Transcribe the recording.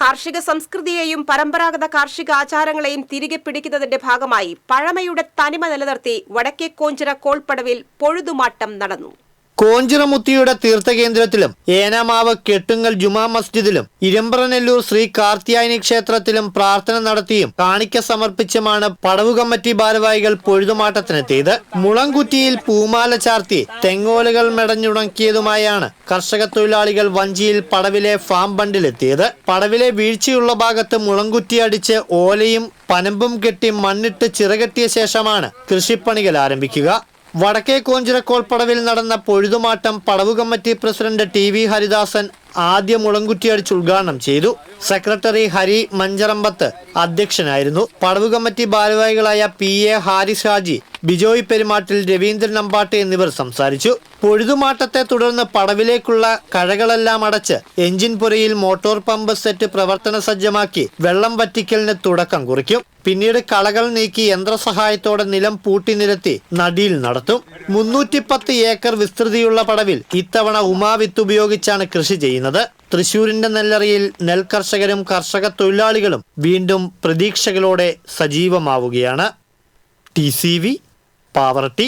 കാർഷിക സംസ്കൃതിയെയും പരമ്പരാഗത കാർഷിക ആചാരങ്ങളെയും തിരികെ പിടിക്കുന്നതിന്റെ ഭാഗമായി പഴമയുടെ തനിമ നിലനിർത്തി വടക്കേക്കോഞ്ചിറ കോൾപ്പടവിൽ പൊഴുതുമാട്ടം നടന്നു. കോഞ്ചിറമുത്തിയുടെ തീർത്ഥകേന്ദ്രത്തിലും ഏനാമാവ് കെട്ടുങ്ങൽ ജുമാ മസ്ജിദിലും ഇരമ്പ്രനെല്ലൂർ ശ്രീ കാർത്തിയായനി ക്ഷേത്രത്തിലും പ്രാർത്ഥന നടത്തിയും കാണിക്ക സമർപ്പിച്ചുമാണ് പടവു കമ്മിറ്റി ഭാരവാഹികൾ പൊഴുതുമാട്ടത്തിനെത്തിയത്. മുളംകുറ്റിയിൽ പൂമാല ചാർത്തി തെങ്ങോലുകൾ മെടഞ്ഞുണക്കിയതുമായാണ് കർഷക തൊഴിലാളികൾ വഞ്ചിയിൽ പടവിലെ ഫാം ബണ്ടിലെത്തിയത്. പടവിലെ വീഴ്ചയുള്ള ഭാഗത്ത് മുളംകുറ്റി അടിച്ച് ഓലയും പനമ്പും കെട്ടി മണ്ണിട്ട് ചിറകെട്ടിയ ശേഷമാണ് കൃഷിപ്പണികൾ ആരംഭിക്കുക. വടക്കേ കോഞ്ചിറക്കോൾപ്പടവിൽ നടന്ന പൊഴുതുമാറ്റം പടവു committee president T V Haridasan ആദ്യ മുളങ്കുറ്റിയടിച്ച് ഉദ്ഘാടനം ചെയ്തു. സെക്രട്ടറി ഹരി മഞ്ചറമ്പത്ത് അധ്യക്ഷനായിരുന്നു. പടവു കമ്മിറ്റി ഭാരവാഹികളായ പി എ ഹാരിസ് ഹാജി ബിജോയ് പെരുമാട്ടിൽ രവീന്ദ്രൻ അമ്പാട്ട് എന്നിവർ സംസാരിച്ചു. പൊഴുതുമാട്ടത്തെ തുടർന്ന് പടവിലേക്കുള്ള കഴകളെല്ലാം അടച്ച് എഞ്ചിൻ പുരയിൽ മോട്ടോർ പമ്പ് സെറ്റ് പ്രവർത്തന സജ്ജമാക്കി വെള്ളം വറ്റിക്കലിന് തുടക്കം കുറിക്കും. പിന്നീട് കളകൾ നീക്കി യന്ത്രസഹായത്തോടെ നിലം പൂട്ടി നിരത്തി നടിയിൽ നടത്തും. മുന്നൂറ്റിപ്പത്ത് ഏക്കർ വിസ്തൃതിയുള്ള പടവിൽ ഇത്തവണ ഉമാവിത്ത് ഉപയോഗിച്ചാണ് കൃഷി ചെയ്യുന്നത്. തൃശൂരിന്റെ നെല്ലറിയിൽ നെൽ കർഷകരും കർഷക തൊഴിലാളികളും വീണ്ടും പ്രതീക്ഷകളോടെ സജീവമാവുകയാണ്. T C V poverty